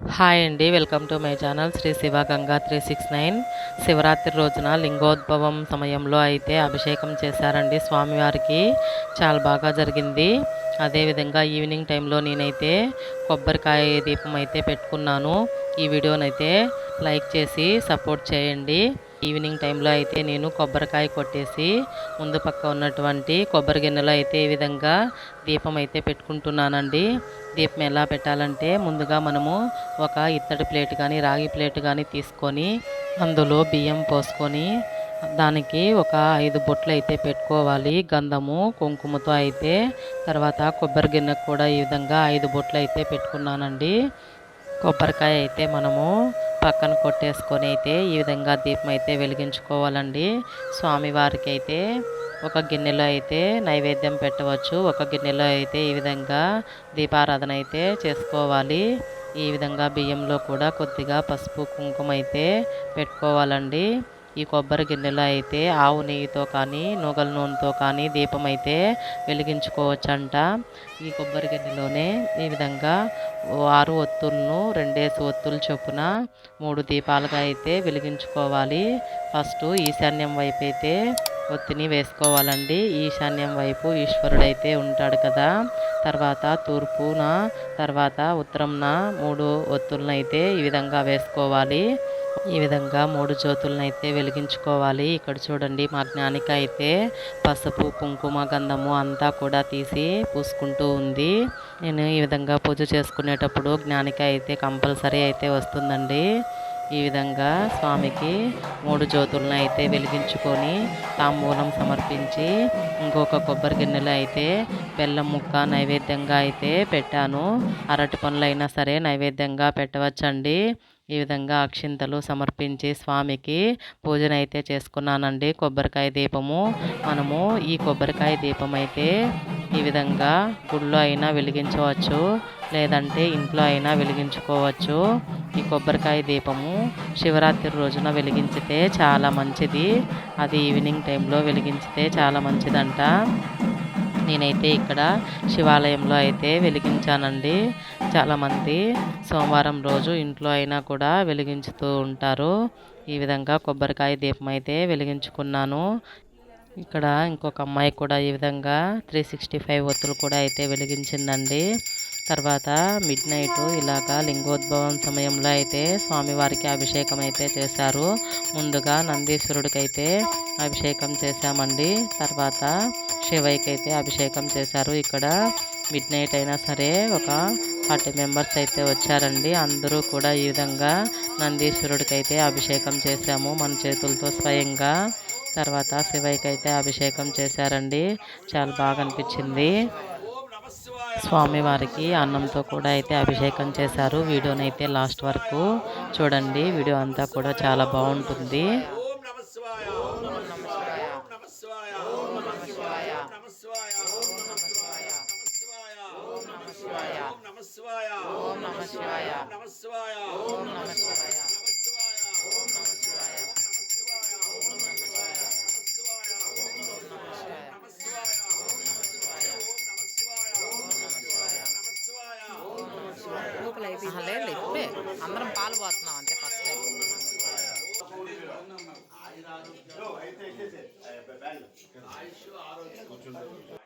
Hi అండి welcome to my channel Shri Shiva Ganga three six nine. Shivaratri రోజున లింగోద్భవం సమయంలో అయితే అభిషేకం చేశారండి స్వామివారికి. చాలా బాగా జరిగింది. అదేవిధంగా ఈవినింగ్ టైంలో నేనైతే కొబ్బరికాయ దీపం అయితే పెట్టుకున్నాను. ఈ వీడియోనైతే లైక్ చేసి సపోర్ట్ చేయండి. ఈవినింగ్ టైంలో అయితే నేను కొబ్బరికాయ కొట్టేసి ముందు పక్క ఉన్నటువంటి కొబ్బరి గిన్నెలో అయితే ఈ విధంగా దీపం అయితే పెట్టుకుంటున్నానండి. దీపం ఎలా పెట్టాలంటే ముందుగా మనము ఒక ఇత్తడి ప్లేట్ కానీ రాగి ప్లేట్ కానీ తీసుకొని అందులో బియ్యం పోసుకొని దానికి ఒక ఐదు బొట్లు అయితే పెట్టుకోవాలి. గంధము కుంకుమతో అయితే తర్వాత కొబ్బరి గిన్నెకు కూడా ఈ విధంగా ఐదు బొట్లు అయితే పెట్టుకున్నానండి. కొబ్బరికాయ అయితే మనము పక్కన కొట్టేసుకొని అయితే ఈ విధంగా దీపం అయితే వెలిగించుకోవాలండి. స్వామివారికి అయితే ఒక గిన్నెలో అయితే నైవేద్యం పెట్టవచ్చు. ఒక గిన్నెలో అయితే ఈ విధంగా దీపారాధన అయితే చేసుకోవాలి. ఈ విధంగా బియ్యంలో కూడా కొద్దిగా పసుపు కుంకుమ అయితే పెట్టుకోవాలండి. ఈ కొబ్బరి గిన్నెలో అయితే ఆవు నెయ్యితో కానీ నూగల నూనెతో కానీ దీపం అయితే వెలిగించుకోవచ్చంట. ఈ కొబ్బరి గిన్నెలోనే ఈ విధంగా ఆరు ఒత్తులను రెండేసి ఒత్తులు చొప్పున మూడు దీపాలుగా అయితే వెలిగించుకోవాలి. ఫస్ట్ ఈశాన్యం వైపు అయితే ఒత్తిని వేసుకోవాలండి. ఈశాన్యం వైపు ఈశ్వరుడైతే ఉంటాడు కదా. తర్వాత తూర్పున తర్వాత ఉత్తరంన మూడు ఒత్తులను అయితే ఈ విధంగా వేసుకోవాలి. ఈ విధంగా మూడు జ్యోతులనైతే వెలిగించుకోవాలి. ఇక్కడ చూడండి మా జ్ఞానిక అయితే పసుపు కుంకుమ గంధము అంతా కూడా తీసి పూసుకుంటూ ఉంది. నేను ఈ విధంగా పూజ చేసుకునేటప్పుడు జ్ఞానిక అయితే కంపల్సరీ అయితే వస్తుందండి. ఈ విధంగా స్వామికి మూడు జ్యోతులను అయితే వెలిగించుకొని తాంబూలం సమర్పించి ఇంకొక కొబ్బరి గిన్నెలు అయితే బెల్లం ముక్క నైవేద్యంగా అయితే పెట్టాను. అరటి పనులైనా సరే నైవేద్యంగా పెట్టవచ్చండి. ఈ విధంగా అక్షింతలు సమర్పించి స్వామికి పూజన అయితే చేసుకున్నానండి. కొబ్బరికాయ దీపము మనము ఈ కొబ్బరికాయ దీపం అయితే ఈ విధంగా గుళ్ళో అయినా వెలిగించవచ్చు లేదంటే ఇంట్లో అయినా వెలిగించుకోవచ్చు. ఈ కొబ్బరికాయ దీపము శివరాత్రి రోజున వెలిగించితే చాలా మంచిది. అది ఈవినింగ్ టైంలో వెలిగించితే చాలా మంచిదంట. నేనైతే ఇక్కడ శివాలయంలో అయితే వెలిగించానండి. చాలామంది సోమవారం రోజు ఇంట్లో అయినా కూడా వెలిగించుతూ ఉంటారు. ఈ విధంగా కొబ్బరికాయ దీపం అయితే వెలిగించుకున్నాను. ఇక్కడ ఇంకొక అమ్మాయి కూడా ఈ విధంగా త్రీ సిక్స్టీ ఫైవ్ ఒత్తులు కూడా అయితే వెలిగించిందండి. తర్వాత మిడ్ నైట్ ఇలాగ లింగోద్భవం సమయంలో అయితే స్వామివారికి అభిషేకం అయితే చేశారు. ముందుగా నందీశ్వరుడికి అయితే అభిషేకం చేశామండి. తర్వాత శివయ్యకి అయితే అభిషేకం చేశారు. ఇక్కడ మిడ్ నైట్ అయినా సరే ఒక ఫార్టీ మెంబర్స్ అయితే వచ్చారండి. అందరూ కూడా ఈ విధంగా నందీశ్వరుడికి అయితే అభిషేకం చేశాము మన చేతులతో స్వయంగా. తర్వాత శివయ్యకి అయితే అభిషేకం చేశారండి. చాలా బాగా అనిపించింది. స్వామివారికి అన్నంతో కూడా అయితే అభిషేకం చేశారు. వీడియోనైతే లాస్ట్ వరకు చూడండి. వీడియో అంతా కూడా చాలా బాగుంటుంది. నమస్వాయ ఓం నమస్వాయ నమస్వాయ ఓం నమస్వాయ లేదు ఇప్పుడే. అందరం పాలు పోతున్నాం అంతే ఫస్ట్ ఆయుష్ ఆరోగ్యం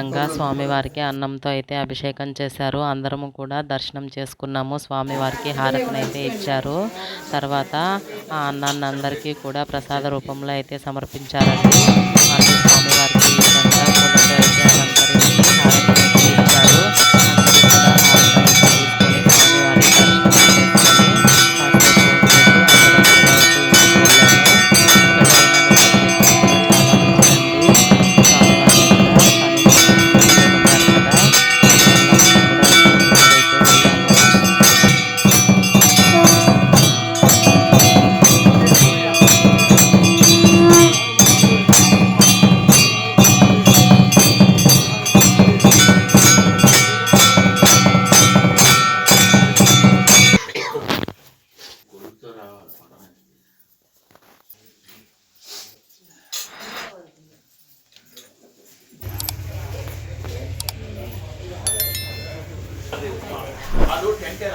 విధంగా స్వామివారికి అన్నంతో అయితే అభిషేకం చేశారు. అందరము కూడా దర్శనం చేసుకున్నాము. స్వామివారికి హారతిని అయితే ఇచ్చారు. తర్వాత ఆ అన్నాన్ని అందరికీ కూడా ప్రసాద రూపంలో అయితే సమర్పించారండి. ಅದು ಟೆಂಟರ್